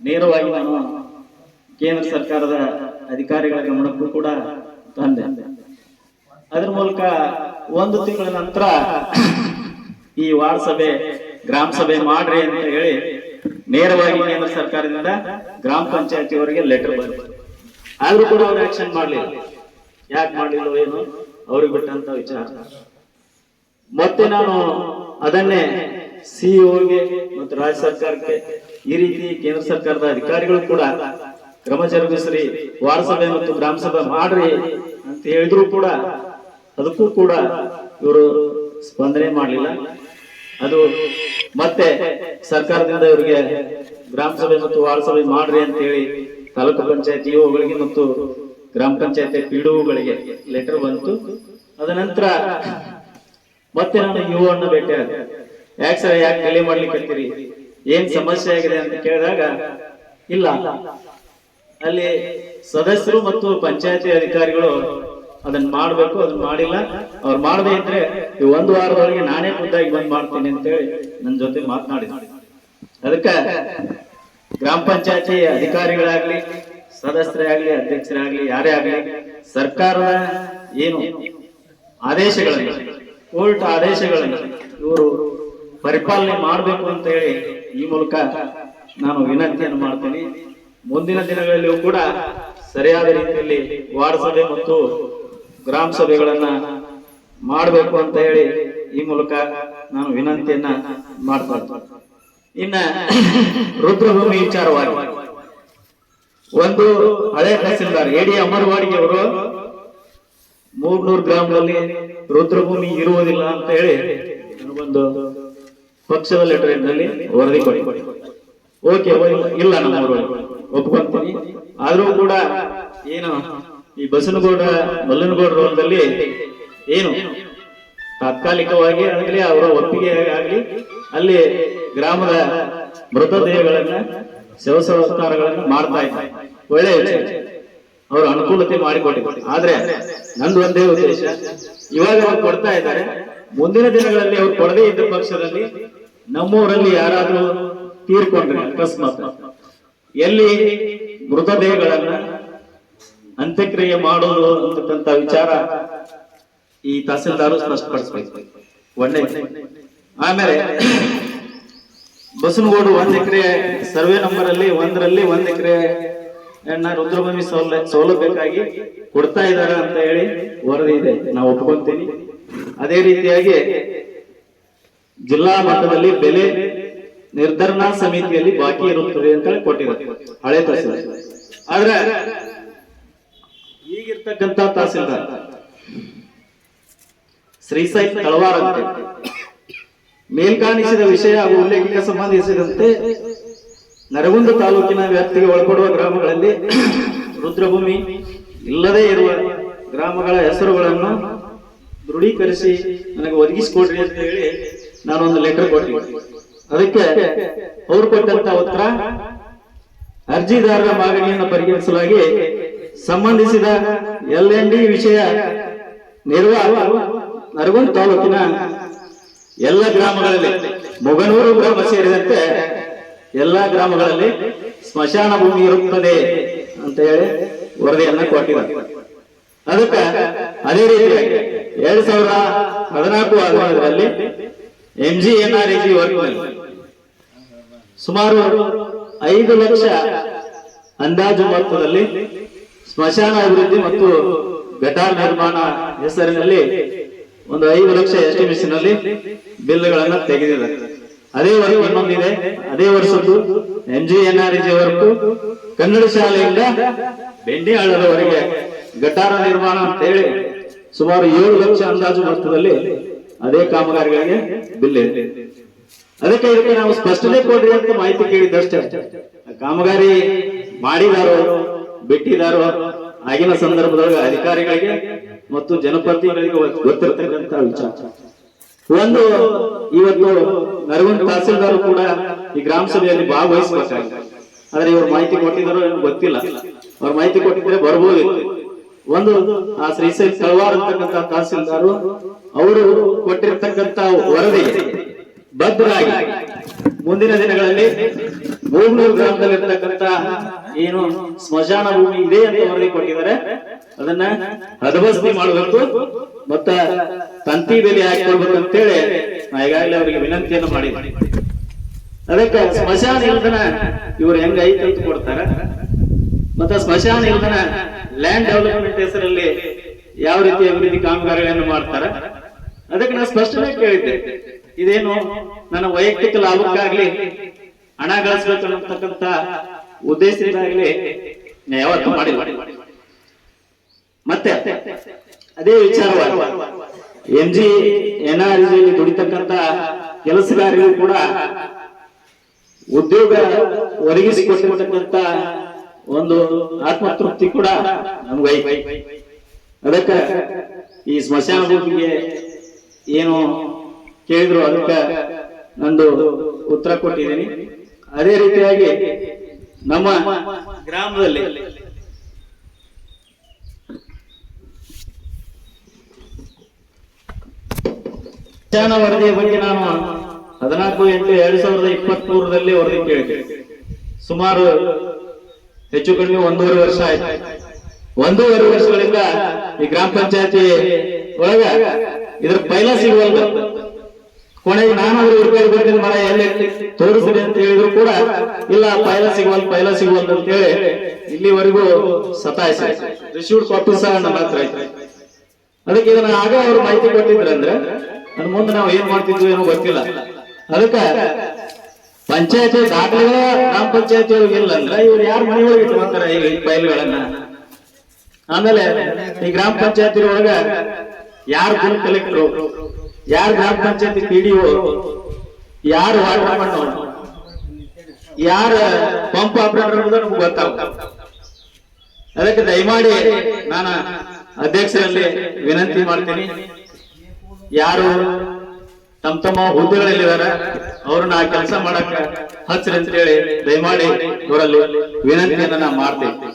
ನೇರವಾಗಿ ನಾನು ಕೇಂದ್ರ ಸರ್ಕಾರದ ಅಧಿಕಾರಿಗಳ ಗಮನಕ್ಕೂ ಕೂಡ ತಂದೆ. ಅದ್ರ ಮೂಲಕ ಒಂದು ತಿಂಗಳ ನಂತರ ಈ ವಾರ್ಡ್ ಸಭೆ ಗ್ರಾಮ ಸಭೆ ಮಾಡ್ರಿ ಅಂತ ಹೇಳಿ ನೇರವಾಗಿ ಕೇಂದ್ರ ಸರ್ಕಾರದಿಂದ ಗ್ರಾಮ ಪಂಚಾಯತಿಯವರಿಗೆ ಲೆಟರ್ ಬಂತು ಆದ್ರೂ ಕೂಡ ಅವ್ರು ಆಕ್ಷನ್ ಮಾಡ್ಲಿಲ್ಲ. ಯಾಕೆ ಮಾಡ್ಲಿಲ್ಲ ಏನು ಅವ್ರಿಗೆ ಬಿಟ್ಟಂತ ವಿಚಾರ. ಮತ್ತೆ ನಾನು ಅದನ್ನೇ ಸಿಇಒಗೆ ಮತ್ತು ರಾಜ್ಯ ಸರ್ಕಾರಕ್ಕೆ ಈ ರೀತಿ ಕೇಂದ್ರ ಸರ್ಕಾರದ ಅಧಿಕಾರಿಗಳು ಕೂಡ ಕ್ರಮ ಜರುಗಿಸ್ರಿ, ವಾರ್ಡ್ ಸಭೆ ಮತ್ತು ಗ್ರಾಮ ಸಭೆ ಮಾಡ್ರಿ ಅಂತ ಹೇಳಿದ್ರು ಕೂಡ ಅದಕ್ಕೂ ಕೂಡ ಇವರು ಸ್ಪಂದನೆ ಮಾಡಲಿಲ್ಲ. ಅದು ಮತ್ತೆ ಸರ್ಕಾರದಿಂದ ಇವರಿಗೆ ಗ್ರಾಮ ಸಭೆ ಮತ್ತು ವಾರ್ಡ್ ಸಭೆ ಮಾಡ್ರಿ ಅಂತ ಹೇಳಿ ತಾಲೂಕು ಪಂಚಾಯತ್ ಇಒಗಳಿಗೆ ಮತ್ತು ಗ್ರಾಮ ಪಂಚಾಯತ್ ಪಿಡಿಒಗಳಿಗೆ ಲೆಟರ್ ಬಂತು. ಅದ ನಂತರ ಮತ್ತೆ ನಾನು ಯುವ ಅನ್ನ ಭೇಟಿ ಆದೆ ಯಾಕೆ ಸರ್ ಯಾಕೆ ಕಲಿ ಮಾಡ್ಲಿಕ್ಕೆ ಏನ್ ಸಮಸ್ಯೆ ಆಗಿದೆ ಅಂತ ಕೇಳಿದಾಗ, ಇಲ್ಲ. ಅಲ್ಲಿ ಸದಸ್ಯರು ಮತ್ತು ಪಂಚಾಯತಿ ಅಧಿಕಾರಿಗಳು ಅದನ್ನ ಮಾಡ್ಬೇಕು ಅದನ್ನ ಮಾಡಿಲ್ಲ. ಅವ್ರು ಮಾಡದೇ ಇದ್ರೆ ಒಂದು ವಾರದೊಳಗೆ ನಾನೇ ಖುದ್ದಾಗಿ ಬಂದ್ ಮಾಡ್ತೀನಿ ಅಂತ ಹೇಳಿ ನನ್ನ ಜೊತೆ ಮಾತನಾಡಿದ್ರು. ಅದಕ್ಕೆ ಗ್ರಾಮ ಪಂಚಾಯತಿ ಅಧಿಕಾರಿಗಳಾಗ್ಲಿ ಸದಸ್ಯರೇ ಆಗ್ಲಿ ಅಧ್ಯಕ್ಷರಾಗ್ಲಿ, ಯಾರೇ ಆಗ್ಲಿ, ಸರ್ಕಾರದ ಏನು ಆದೇಶಗಳನ್ನು, ಕೋರ್ಟ್ ಆದೇಶಗಳನ್ನು ಇವರು ಪರಿಪಾಲನೆ ಮಾಡಬೇಕು ಅಂತ ಹೇಳಿ ಈ ಮೂಲಕ ನಾನು ವಿನಂತಿಯನ್ನು ಮಾಡ್ತೀನಿ ಮುಂದಿನ ದಿನಗಳಲ್ಲಿಯೂ ಕೂಡ ಸರಿಯಾದ ರೀತಿಯಲ್ಲಿ ವಾರ್ಡ್ ಸಭೆ ಮತ್ತು ಗ್ರಾಮ ಸಭೆಗಳನ್ನ ಮಾಡಬೇಕು ಅಂತ ಹೇಳಿ ಈ ಮೂಲಕ ನಾನು ವಿನಂತಿಯನ್ನ ಮಾಡ್ತಾ. ಇನ್ನ ರುದ್ರಭೂಮಿ ವಿಚಾರವಾಗಿ ಒಂದು ಹಳೆ ತಹಸೀಲ್ದಾರ್ ಎಡಿ ಅಮರವಾಡಿಗೆ ಅವರು ಮೂರ್ನೂರು ಗ್ರಾಮದಲ್ಲಿ ರುದ್ರಭೂಮಿ ಇರುವುದಿಲ್ಲ ಅಂತ ಹೇಳಿ ನನಗೊಂದು ಪಕ್ಷದ ಲೆಟರ್ನಲ್ಲಿ ವರದಿ ಕೊಡಿ. ಓಕೆ ಇಲ್ಲ ನಮ್ಮವರು ಒಪ್ಕೊಂತೀನಿ. ಆದ್ರೂ ಕೂಡ ಏನು ಈ ಬಸನಗೌಡ, ಮಲ್ಲನಗೌಡ ರೋಲ್ದಲ್ಲಿ ಏನು ತಾತ್ಕಾಲಿಕವಾಗಿ ಆಗಲಿ ಅವರ ಒಪ್ಪಿಗೆ ಆಗಲಿ, ಅಲ್ಲಿ ಗ್ರಾಮದ ಮೃತದೇಹಗಳನ್ನ ಶವ ಸಂಸ್ಕಾರಗಳನ್ನ ಮಾಡ್ತಾ ಇದ್ದಾರೆ ಒಳ್ಳೆ. ಅವರು ಅನುಕೂಲತೆ ಮಾಡಿಕೊಟ್ಟಿದ್ದಾರೆ. ಆದ್ರೆ ನಂದು ಒಂದೇ ಉದ್ದೇಶ. ಇವಾಗ ಅವ್ರು ಕೊಡ್ತಾ ಇದ್ದಾರೆ. ಮುಂದಿನ ದಿನಗಳಲ್ಲಿ ಅವ್ರು ಕೊಡದೇ ಇದ್ದ ಪಕ್ಷದಲ್ಲಿ ನಮ್ಮೂರಲ್ಲಿ ಯಾರಾದ್ರೂ ತೀರ್ಕೊಂಡ್ರೆ ಅಕಸ್ಮಾತ್. ಎಲ್ಲಿ ಮೃತದೇಹಗಳನ್ನ ಅಂತ್ಯಕ್ರಿಯೆ ಮಾಡೋದು ಅಂತಕ್ಕಂತ ವಿಚಾರ ಈ ತಹಸೀಲ್ದಾರು ಸ್ಪಷ್ಟಪಡಿಸ್ಬೇಕು. ಒಳ್ಳೆ. ಆಮೇಲೆ ಬಸನಗೋಡು ಒಂದ್ ಎಕರೆ, ಸರ್ವೆ ನಂಬರ್ ಅಲ್ಲಿ ಒಂದರಲ್ಲಿ ಒಂದ್ ಎಕರೆ ರುದ್ರಭೂಮಿ ಸೌಲ, ಸೌಲಭ್ಯಕ್ಕಾಗಿ ಕೊಡ್ತಾ ಇದ್ದಾರೆ ಅಂತ ಹೇಳಿ ವರದಿ ಇದೆ. ನಾವು ಒಪ್ಕೊಂತೀನಿ. ಅದೇ ರೀತಿಯಾಗಿ ಜಿಲ್ಲಾ ಮಟ್ಟದಲ್ಲಿ ಬೆಲೆ ನಿರ್ಧರಣಾ ಸಮಿತಿಯಲ್ಲಿ ಬಾಕಿ ಇರುತ್ತದೆ ಅಂತ ಕೊಟ್ಟಿದ್ದಾರೆ. ಹಳೆ ತಹಸೀಲ್ದಾರ್. ಆದ್ರೆ ಈಗಿರ್ತಕ್ಕಂತ ತಹಸೀಲ್ದಾರ್ ಶ್ರೀಸೈ ತಳವಾರ ಅಂತ ಮೇಲ್ಕಾಣಿಸಿದ ವಿಷಯ ಹಾಗೂ ಉಲ್ಲೇಖಕ್ಕೆ ಸಂಬಂಧಿಸಿದಂತೆ ನರಗುಂದ ತಾಲೂಕಿನ ವ್ಯಾಪ್ತಿಗೆ ಒಳಪಡುವ ಗ್ರಾಮಗಳಲ್ಲಿ ರುದ್ರಭೂಮಿ ಇಲ್ಲದೇ ಇರುವ ಗ್ರಾಮಗಳ ಹೆಸರುಗಳನ್ನು ದೃಢೀಕರಿಸಿ ನನಗೆ ಒದಗಿಸಿಕೊಡ್ರಿ ಅಂತ ಹೇಳಿ ನಾನೊಂದು ಲೆಟರ್ ಕೊಟ್ಟಿದ್ದೆ ಅದಕ್ಕೆ ಅವ್ರು ಕೊಟ್ಟಂತ ಉತ್ತರ, ಅರ್ಜಿದಾರರ ಮಾಗಣಿಯನ್ನು ಪರಿಗಣಿಸಲಾಗಿ ಸಂಬಂಧಿಸಿದ ಎಲ್ ಎನ್ ಡಿ ವಿಷಯ ನಿರ್ವಾಹ ನರಗುಂದ ತಾಲೂಕಿನ ಎಲ್ಲ ಗ್ರಾಮಗಳಲ್ಲಿ, ಮೊಗನೂರು ಗ್ರಾಮ ಸೇರಿದಂತೆ ಎಲ್ಲಾ ಗ್ರಾಮಗಳಲ್ಲಿ ಸ್ಮಶಾನ ಭೂಮಿ ಇರುತ್ತದೆ ಅಂತ ಹೇಳಿ ವರದಿಯನ್ನ ಕೊಟ್ಟಿದ್ದಾರೆ. ಅದಕ್ಕೆ ಅದೇ ರೀತಿ ಎರಡ್ ಸಾವಿರದ ಹದಿನಾಲ್ಕು, ಹದಿನೈದರಲ್ಲಿ M G N R G work ಸುಮಾರು ಐದು ಲಕ್ಷ ಅಂದಾಜು ಮೊತ್ತದಲ್ಲಿ ಸ್ಮಶಾನ ಅಭಿವೃದ್ಧಿ ಮತ್ತು ಗಟಾರ್ ನಿರ್ಮಾಣ ಹೆಸರಿನಲ್ಲಿ ಒಂದು ಐದು ಲಕ್ಷ ಎಸ್ಟಿಮೇಷನ್ ಅಲ್ಲಿ ಬಿಲ್ಗಳನ್ನ ತೆಗೆದಿದೆ. ಅದೇ ವರ್ಷ ಇನ್ನೊಂದಿದೆ. ಅದೇ ವರ್ಷದ್ದು M G N R G work Kannada ಶಾಲೆಯಿಂದ ಬೆಂಡಿಯಾಳದವರೆಗೆ ಗಟಾರ ನಿರ್ಮಾಣ ಅಂತ ಹೇಳಿ ಸುಮಾರು ಏಳು ಲಕ್ಷ ಅಂದಾಜು ಮೊತ್ತದಲ್ಲಿ ಅದೇ ಕಾಮಗಾರಿಗಳಿಗೆ ಬಿಲ್ ಅದಕ್ಕೆ ಇದಕ್ಕೆ ನಾವು ಸ್ಪಷ್ಟನೆ ಕೊಡ್ರಿ ಅಂತ ಮಾಹಿತಿ ಕೇಳಿದ್ದಷ್ಟೇ. ಕಾಮಗಾರಿ ಮಾಡಿದಾರೋ, ಬಿಟ್ಟಿದಾರೋ, ಆಗಿನ ಸಂದರ್ಭದೊಳಗೆ ಅಧಿಕಾರಿಗಳಿಗೆ ಮತ್ತು ಜನಪ್ರತಿನಿಧಿಗಳಿಗೆ ಗೊತ್ತಿರತಕ್ಕಂತ ವಿಚಾರ. ಒಂದು, ಇವತ್ತು ನರಗುಂದ ತಹಸೀಲ್ದಾರ್ ಕೂಡ ಈ ಗ್ರಾಮ ಸಭೆಯಲ್ಲಿ ಭಾಗವಹಿಸಬೇಕಾಗಿದೆ. ಆದ್ರೆ ಇವ್ರು ಮಾಹಿತಿ ಕೊಟ್ಟಿದ್ದಾರೋ ಗೊತ್ತಿಲ್ಲ. ಅವ್ರ ಮಾಹಿತಿ ಕೊಟ್ಟಿದ್ರೆ ಬರಬಹುದು ಒಂದು, ಆ ಶ್ರೀಸೈ ತಳವಾರ್ ಅಂತಕ್ಕಂಥ ತಹಸೀಲ್ದಾರು ಅವರು ಕೊಟ್ಟಿರ್ತಕ್ಕಂಥ ವರದಿ ಬದ್ಧರಾಗಿ ಮುಂದಿನ ದಿನಗಳಲ್ಲಿ ಮೂಗ್ನೂರು ಗ್ರಾಮದಲ್ಲಿರ್ತಕ್ಕಂಥ ಏನು ಸ್ಮಶಾನ ಭೂಮಿ ಇದೆ ಅಂತ ವರದಿ ಕೊಟ್ಟಿದ್ದಾರೆ. ಅದನ್ನ ಹದಬಸ್ತಿ ಮಾಡಬೇಕು ಮತ್ತ ತಂತಿ ಬೆಲೆ ಹಾಕೊಳ್ಬೇಕು ಅಂತೇಳಿ ನಾ ಈಗಾಗಲೇ ಅವರಿಗೆ ವಿನಂತಿಯನ್ನು ಮಾಡಿದ್ದೀನಿ ಅದಕ್ಕೆ ಸ್ಮಶಾನ ಇಲ್ದನ ಇವ್ರು ಹೆಂಗ ಐತೆ ಅಂತ ಕೊಡ್ತಾರ. ಮತ್ತ ಸ್ಮಶಾನ ಇಲ್ದನ ಲ್ಯಾಂಡ್ ಡೆವಲಪ್ಮೆಂಟ್ ಹೆಸರಲ್ಲಿ ಯಾವ ರೀತಿ ಅಭಿವೃದ್ಧಿ ಕಾಮಗಾರಿಗಳನ್ನು ಮಾಡ್ತಾರ. ಅದಕ್ಕೆ ನಾನು ಸ್ಪಷ್ಟನೆ ಕೇಳಿದ್ದೆ. ಇದೇನು? ನನ್ನ ವೈಯಕ್ತಿಕ ಲಾಭಕ್ಕಾಗ್ಲಿ, ಹಣ ಗಳಿಸ್ಬೇಕು ಅನ್ನತಕ್ಕಂತ ಉದ್ದೇಶದಿಂದಾಗ್ಲಿ ಯಾವತ್ತೂ ಮಾಡಿಲ್ಲ. ಮತ್ತೆ, ಅದೇ ವಿಚಾರವಾಗಿ ಎಂ ಜಿ ಎನ್ ಆರ್ ದುಡಿತಕ್ಕಂತ ಕೆಲಸಗಾರರಿಗೂ ಕೂಡ ಉದ್ಯೋಗ ಒದಗಿಸಿಕೊಟ್ಟಿರ್ತಕ್ಕಂತ ಒಂದು ಆತ್ಮತೃಪ್ತಿ ಕೂಡ ನಮ್ಗೆ ಅದಕ್ಕೆ ಈ ಸ್ಮಶಾನ ಭೂಮಿಗೆ ಏನು ಕೇಳಿದ್ರು ಅದಕ್ಕೆ ನಂದು ಉತ್ತರ ಕೊಟ್ಟಿದ್ದೀನಿ. ಅದೇ ರೀತಿಯಾಗಿ ನಮ್ಮ ಗ್ರಾಮದಲ್ಲಿ ವರದಿಯ ಬಗ್ಗೆ ನಾನು ಹದಿನಾಲ್ಕು ಎಂಟು ಎರಡ್ ಸಾವಿರದ ಇಪ್ಪತ್ತ್ ಮೂರರಲ್ಲಿ ವರದಿ ಕೇಳಿದೆ ಸುಮಾರು ಹೆಚ್ಚು ಕಡಿಮೆ ಒಂದೂವರೆ ವರ್ಷ ಆಯ್ತು. ಒಂದೂವರೆ ವರ್ಷಗಳಿಂದ ಈ ಗ್ರಾಮ ಪಂಚಾಯತಿ ಒಳಗ ಇದ್ರ ಪೈಲ ಸಿಗುವಲ್ದು. ಕೊನೆಗೆ ನಾನಾದ್ರೂ ರೂಪಾಯಿ ಬರ್ತೀನಿ ಮರ ಎಲ್ಲಿ ತೋರಿಸ್ರಿ ಅಂತ ಹೇಳಿದ್ರು ಕೂಡ ಇಲ್ಲ, ಪೈಲ ಸಿಗುವಲ್ ಪೈಲ ಸಿಗುವಂತ ಅಂತ ಹೇಳಿ ಇಲ್ಲಿವರೆಗೂ ಸತಾಯಿಸಿ ರಿಸೀವ್ಡ್ ಕಾಪಿ ಸಹ ನನ್ನ ಹತ್ರ ಅದಕ್ಕೆ ಇದನ್ನ ಆಗ ಅವರು ಮಾಹಿತಿ ಕೊಟ್ಟಿದ್ರಂದ್ರೆ ಅದ್ರ ಮುಂದೆ ನಾವು ಏನ್ ಮಾಡ್ತಿದ್ವಿ ಏನೋ ಗೊತ್ತಿಲ್ಲ. ಅದಕ್ಕೆ ಪಂಚಾಯತಿ ದಾಖಲೆಗಳ ಗ್ರಾಮ ಪಂಚಾಯತಿ ಇಲ್ಲ ಅಂದ್ರೆ ಇವ್ರು ಯಾರು ಮನೆ ಒಳಗೆ ಇಟ್ಕೊಂತಾರೆ ಈ ಫೈಲ್ಗಳನ್ನ ಆಮೇಲೆ ಈ ಗ್ರಾಮ ಪಂಚಾಯತಿ ಒಳಗ ಯಾರು ಬಿಲ್ ಕಲೆಕ್ಟರ್? ಯಾರು ಗ್ರಾಮ ಪಂಚಾಯತಿ ಪಿಡಿಒ? ಯಾರು ವಾಟರ್ ಮಣ್ಣು ಯಾರ ಪಂಪ್ ಆಪರೇಟರ್ ನಮ್ಗೆ ಗೊತ್ತಾಗ ಅದಕ್ಕೆ ದಯಮಾಡಿ ನಾನು ಅಧ್ಯಕ್ಷರಲ್ಲಿ ವಿನಂತಿ ಮಾಡ್ತೀನಿ. ಯಾರು ತಮ್ಮ ತಮ್ಮ ಹುದ್ದೆಗಳಲ್ಲಿದ್ದಾರೆ ಅವ್ರನ್ನ ಆ ಕೆಲಸ ಮಾಡಕ್ಕೆ ಹಚ್ಚರಿ ಅಂತ ಹೇಳಿ ದಯಮಾಡಿ ಅವರಲ್ಲಿ ವಿನಂತಿಯನ್ನ ನಾ ಮಾಡ್ತೀನಿ.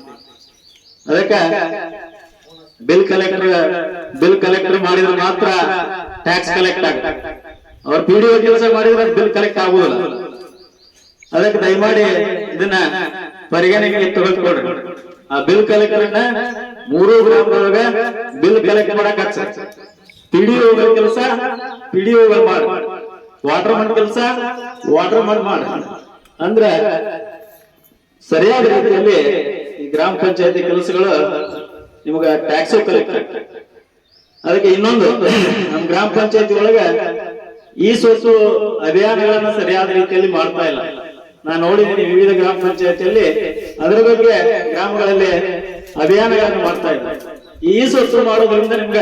ಅದಕ್ಕೆ ಬಿಲ್ ಕಲೆಕ್ಟರ್ ಬಿಲ್ ಕಲೆಕ್ಟರ್ ಮಾಡಿದ್ರೆ ಮಾತ್ರ ಟ್ಯಾಕ್ಸ್ ಕಲೆಕ್ಟ್ ಆಗ ಅವ್ರ ಪಿ ಡಿ ಕೆಲಸ ಮಾಡಿದ್ರೆ ಬಿಲ್ ಕಲೆಕ್ಟ್ ಆಗುದಿಲ್ಲ. ಅದಕ್ಕೆ ದಯಮಾಡಿ ಇದನ್ನ ಪರಿಗಣನೆಗೆ ತಗೊಳ್ಕೊಡ್ರಿ ಆ ಬಿಲ್ ಕಲೆಕ್ಟರ್ನ ಮೂರು ಗ್ರಾಮದೊಳಗ ಬಿಲ್ ಕಲೆಕ್ಟ್ ಮಾಡಕ್ ಹಚ್ಚ. ಪಿಡಿಒಗಳ ಕೆಲಸ ಪಿಡಿಒಗಳು ಮಾಡಿ ವಾಟರ್ ಮಂಡ್. ಕೆಲಸ ವಾಟರ್ ಮಂಡ್ ಮಾಡಿ. ಅಂದ್ರೆ ಸರಿಯಾದ ರೀತಿಯಲ್ಲಿ ಈ ಗ್ರಾಮ ಪಂಚಾಯತಿ ಕೆಲಸಗಳು ನಿಮಗ ಟ್ಯಾಕ್ಸ್ ಅದಕ್ಕೆ ಇನ್ನೊಂದು ನಮ್ಮ ಗ್ರಾಮ ಪಂಚಾಯತಿ ಒಳಗ ಈ ಸ್ವತ್ತು ಅಭಿಯಾನಗಳನ್ನ ಸರಿಯಾದ ರೀತಿಯಲ್ಲಿ ಮಾಡ್ತಾ ಇಲ್ಲ. ನಾನು ನೋಡಿದ್ದೀನಿ ವಿವಿಧ ಗ್ರಾಮ ಪಂಚಾಯತಿಯಲ್ಲಿ ಅದರ ಬಗ್ಗೆ ಗ್ರಾಮಗಳಲ್ಲಿ ಅಭಿಯಾನಗಳನ್ನು ಮಾಡ್ತಾ ಇಲ್ಲ. ಈ ಸೊಸು ಮಾಡೋದ್ರಿಂದ ನಿಮ್ಗ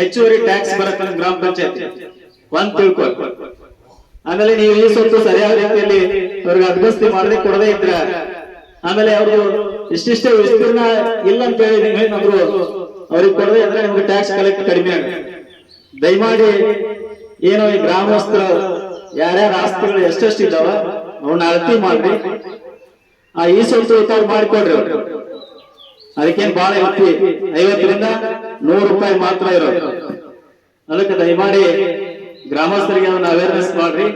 ಹೆಚ್ಚುವರಿ ಟ್ಯಾಕ್ಸ್ ಬರುತ್ತೆ ನಮ್ಮ ಗ್ರಾಮ ಪಂಚಾಯತಿ. ಒಂದ್ ತಿಳ್ಕೊ ಆಮೇಲೆ ನೀವು ಈ ಸೊತ್ತು ಸರಿಯಾದ ರೀತಿಯಲ್ಲಿ ಅವ್ರಿಗೆ ಅಭ್ಯಸ್ತಿ ಮಾಡದೆ ಕೊಡದೇ ಇದ್ರ ಆಮೇಲೆ ಅವರು ಇಷ್ಟಿಷ್ಟೇ ವಿಸ್ತೀರ್ಣ ಇಲ್ಲ ಅಂತ ಹೇಳಿ ನೀವು ಹೇಳಿದ್ರು. ಅವ್ರಿಗೆ ಕೊಡದೆ ಅಂದ್ರೆ ನಿಮ್ಗೆ ಟ್ಯಾಕ್ಸ್ ಕಲೆಕ್ಟ್ ಕಡಿಮೆ ಆಗುತ್ತೆ. ದಯಮಾಡಿ ಏನು ಈ ಗ್ರಾಮಸ್ಥರು, ಯಾರ್ಯಾರ ಆಸ್ತಿಗಳು ಎಷ್ಟೆಷ್ಟು ಇದಾವ ಅವನ್ನ ಅಳತಿ ಮಾಡ್ರಿ. ಆ ಈ ಸ್ವಲ್ಪ ಉತ್ತಾರ ಮಾಡಿಕೊಡ್ರಿ ಅವ್ರು. ಅದಕ್ಕೇನ್ ಬಹಳ ಐತಿ ಐವತ್ತರಿಂದ ನೂರು ರೂಪಾಯಿ ಮಾತ್ರ ಇರೋದು. ಅದಕ್ಕೆ ದಯಮಾಡಿ ಗ್ರಾಮಸ್ಥರಿಗೆ ಅವನ್ನ ಅವೇರ್ನೆಸ್ ಮಾಡ್ರಿ.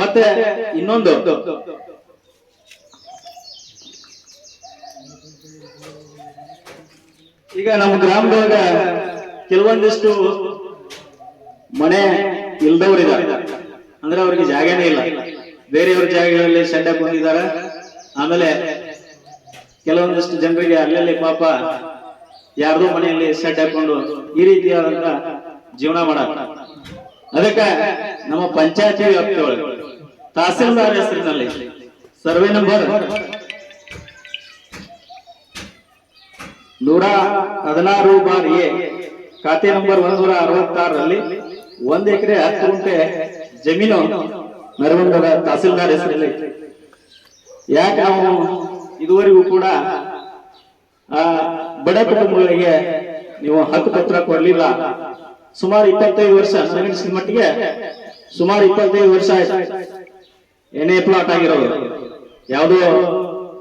ಮತ್ತೆ ಇನ್ನೊಂದು ಈಗ ನಮ್ಮ ಗ್ರಾಮದೊಳಗ ಕೆಲವೊಂದಿಷ್ಟು ಮನೆ ಇಲ್ದವ್ರಿದ್ದಾರೆ ಅಂದ್ರೆ ಅವ್ರಿಗೆ ಜಾಗನೇ ಇಲ್ಲ. ಬೇರೆಯವ್ರ ಜಾಗಗಳಲ್ಲಿ ಶೆಡ್ ಹಾಕೊಂಡಿದ್ದಾರೆ ಆಮೇಲೆ ಕೆಲವೊಂದಿಷ್ಟು ಜನರಿಗೆ ಅಲ್ಲಲ್ಲಿ ಪಾಪ ಯಾರ್ದೋ ಮನೆಯಲ್ಲಿ ಶೆಡ್ ಹಾಕೊಂಡು ಈ ರೀತಿಯಾದಂತ ಜೀವನ ಮಾಡ ಅದಕ್ಕೆ ನಮ್ಮ ಪಂಚಾಯತಿ ವ್ಯಾಪ್ತಿಯೊಳಗೆ ತಹಸೀಲ್ದಾರ್ ಹೆಸರಿನಲ್ಲಿ ಸರ್ವೆ ನಂಬರ್ ನೂರ ಹದಿನಾರು ಬಾರ್ ಎ ಖಾತೆ ನಂಬರ್ ಒಂದೂರ ಅರವತ್ತಾರರಲ್ಲಿ ಒಂದ್ ಎಕರೆ ಹತ್ತು ಗುಂಟೆ ಜಮೀನು ನರಗುಂದದ ತಹಸೀಲ್ದಾರ್ ಹೆಸರಲ್ಲಿ. ಯಾಕೆ ನಾವು ಇದುವರೆಗೂ ಕೂಡ, ಆ, ಬಡ ಕುಟುಂಬಗಳಿಗೆ ನೀವು ಹಕ್ಕು ಪತ್ರ ಕೊಡ್ಲಿಲ್ಲ? ಸುಮಾರು ಇಪ್ಪತ್ತೈದು ವರ್ಷ ಸಂಘಟಿಸಿದ ಮಟ್ಟಿಗೆ ಸುಮಾರು ಇಪ್ಪತ್ತೈದು ವರ್ಷ ಆಯ್ತು. ಎಣ್ಣೆ ಪ್ಲಾಟ್ ಆಗಿರೋದು, ಯಾವುದೋ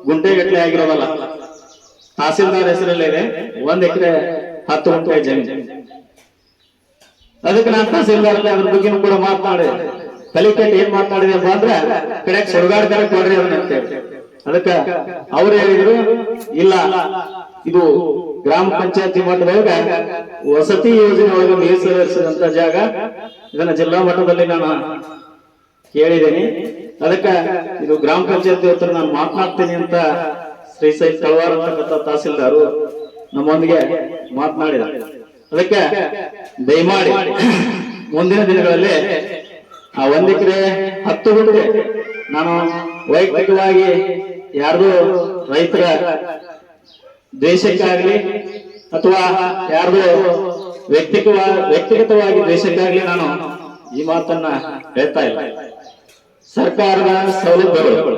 ಗುಂಟೆಗಟ್ಟಲೆ ಆಗಿರೋದಲ್ಲ. ತಹಸೀಲ್ದಾರ್ ಹೆಸರಲ್ಲೇ ಇದೆ. ಒಂದ್ ಎಕರೆ ಹತ್ತು ಗುಂಟೆ ಜಮೀನು. ಅದಕ್ಕೆ ನಾನು ತಹಸೀಲ್ದಾರ್ ಅದ್ರ ಬಗ್ಗೆ ಕೂಡ ಮಾತನಾಡಿ. ಕಲಿಕೆಟ್ ಏನ್ ಮಾತಾಡಿದೆಪ್ಪ ಅಂದ್ರೆ, ಕಡೆ ಸುಡುಗಾಡ್ತಾರೆ ಕೊಡ್ರಿ ಅದನ್ನ ಅಂತೇಳಿ ಅದಕ್ಕ ಅವ್ರು ಹೇಳಿದ್ರು, ಇಲ್ಲ, ಇದು ಗ್ರಾಮ ಪಂಚಾಯತಿ ಮಟ್ಟದೊಳಗ ವಸತಿ ಯೋಜನೆ ಒಳಗೆ ಮೀಸಲಿರಿಸಿದಂತ ಜಾಗ, ಇದನ್ನ ಜಿಲ್ಲಾ ಮಟ್ಟದಲ್ಲಿ ನಾನು ಕೇಳಿದ್ದೇನೆ. ಅದಕ್ಕ ಇದು ಗ್ರಾಮ ಪಂಚಾಯತಿ ಹತ್ರ ನಾನು ಮಾತನಾಡ್ತೀನಿ ಅಂತ ಶ್ರೀ ಸೈ ತಳವಾರ ಅಂತಕ್ಕಂಥ ತಹಸೀಲ್ದಾರು ನಮ್ಮೊಂದಿಗೆ ಮಾತನಾಡಿದ. ಅದಕ್ಕೆ ದಯಮಾಡಿ ಮುಂದಿನ ದಿನಗಳಲ್ಲಿ ಆ ಒಂದ್ ಎಕರೆ ಹತ್ತು ಗುಂಟೆ ನಾನು ವೈಯಕ್ತಿಕವಾಗಿ ಯಾರ್ದು ರೈತರ ದ್ವೇಷಕ್ಕಾಗ್ಲಿ ಅಥವಾ ಯಾರ್ದು ವ್ಯಕ್ತಿಗತವಾಗಿ ವ್ಯಕ್ತಿಗತವಾಗಿ ದ್ವೇಷಕ್ಕಾಗ್ಲಿ ನಾನು ಈ ಮಾತನ್ನ ಹೇಳ್ತಾ ಇಲ್ಲ. ಸರ್ಕಾರದ ಸೌಲಭ್ಯಗಳು,